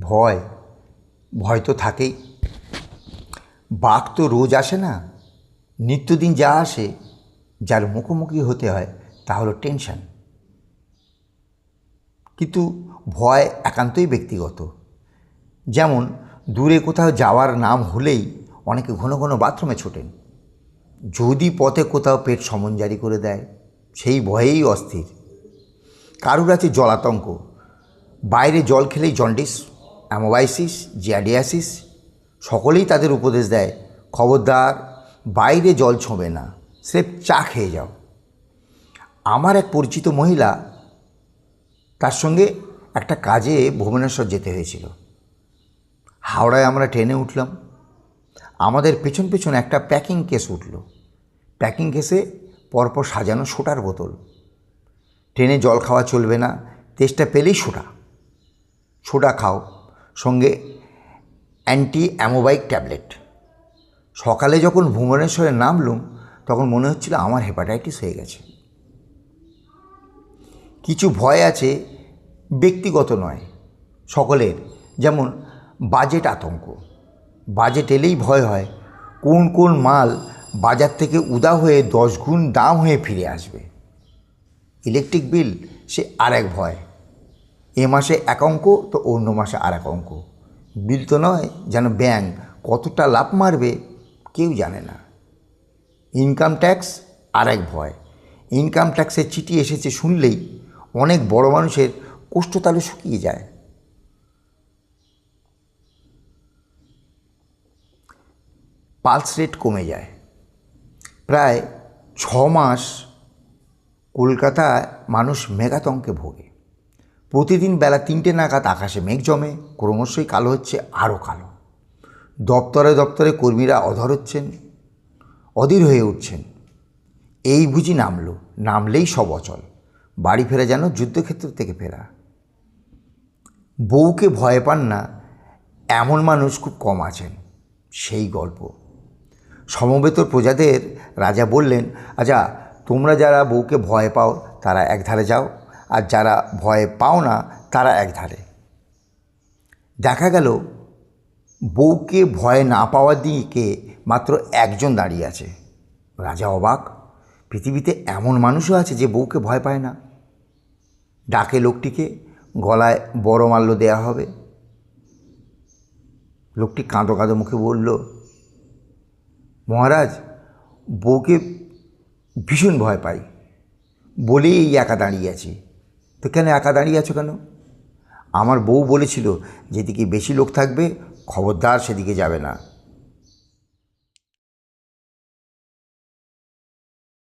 ভয় ভয় তো থাকেই। বাঘ তো রোজ আসে না, নিত্যদিন যা আসে, যার মুখোমুখি হতে হয়, তা হলো টেনশন। কিন্তু ভয় একান্তই ব্যক্তিগত। যেমন, দূরে কোথাও যাওয়ার নাম হলেই অনেকে ঘন ঘন বাথরুমে ছোটেন। যদি পথে কোথাও পেট সমন জারি করে দেয়, সেই ভয়েই অস্থির। কারুর আছে জলাতঙ্ক। বাইরে জল খেলেই জন্ডিস অ্যামোবাইসিস, জিয়াডিয়াসিস, সকলেই তাদের উপদেশ দেয়, খবরদার, বাইরে জল ছোঁবে না, স্রেফ চা খেয়ে যাও। আমার এক পরিচিত মহিলা তার সঙ্গে একটা কাজে ভুবনেশ্বর যেতে হয়েছিল। হাওড়ায় আমরা ট্রেনে উঠলাম। আমাদের পেছন পেছন একটা প্যাকিং কেস উঠল। প্যাকিং কেসে পরপর সাজানো সোটার বোতল। ট্রেনে জল খাওয়া চলবে না, তেষ্টা পেলেই সোটা সোডা খাও। সঙ্গে অ্যান্টি অ্যামোবাইক ট্যাবলেট সকালে যখন ভুবনেশ্বরে নামলুম, তখন মনে হচ্ছিল আমার হেপাটাইটিস হয়ে গেছে। কিছু ভয় আছে, ব্যক্তিগত নয়, সকলের। যেমন বাজেট আতঙ্ক। বাজেট এলেই ভয় হয়, কোন কোন মাল বাজার থেকে উদা হয়ে দশ গুণ দাম হয়ে ফিরে আসবে। ইলেকট্রিক বিল সে আর এক ভয়। এ মাসে এক অঙ্ক, তো অন্য মাসে আর এক অঙ্ক। বিল তো নয়, যেন ব্যাংক কতটা লাভ মারবে, কেউ জানে না। ইনকাম ট্যাক্স আর এক ভয়। ইনকাম ট্যাক্সের চিঠি এসেছে শুনলেই অনেক বড় মানুষের কোষ্ঠতালু শুকিয়ে যায়। পালস রেট কমে যায়। প্রায় ছ মাস কলকাতায় মানুষ মেঘাতঙ্কে ভোগে। প্রতিদিন বেলা তিনটে নাগাদ আকাশে মেঘ জমে, ক্রমশই কালো হচ্ছে আরও কালো। দপ্তরে দপ্তরে কর্মীরা অধর হচ্ছেন, অধীর হয়ে উঠছেন। এই বুঝি নামলো, নামলেই সব অচল। বাড়ি ফেরা যেন যুদ্ধক্ষেত্র থেকে ফেরা। বউকে ভয় পান না, এমন মানুষ খুব কম আছেন, সেই গল্প। সমবেত প্রজাদের রাজা বললেন আচ্ছা তোমরা যারা বউকে ভয় পাও, তারা একধারে যাও আর যারা ভয় পাও না, তারা একধারে। দেখা গেল, বউকে ভয় না পাওয়ার দিকে মাত্র একজন দাঁড়িয়ে আছে। রাজা অবাক, পৃথিবীতে এমন মানুষও আছে যে বউকে ভয় পায় না। ডাকে লোকটিকে, গলায় বড় মাল্য দেয়া হবে। লোকটি কাঁদো কাঁদো মুখে বলল, মহারাজ, বউকে ভীষণ ভয় পাই। বলেই এই একা দাঁড়িয়ে আছি। তো কেন একা দাঁড়িয়ে আছো কেন? আমার বউ বলেছিল, যেদিকে বেশি লোক থাকবে, খবরদার সেদিকে যাবে না।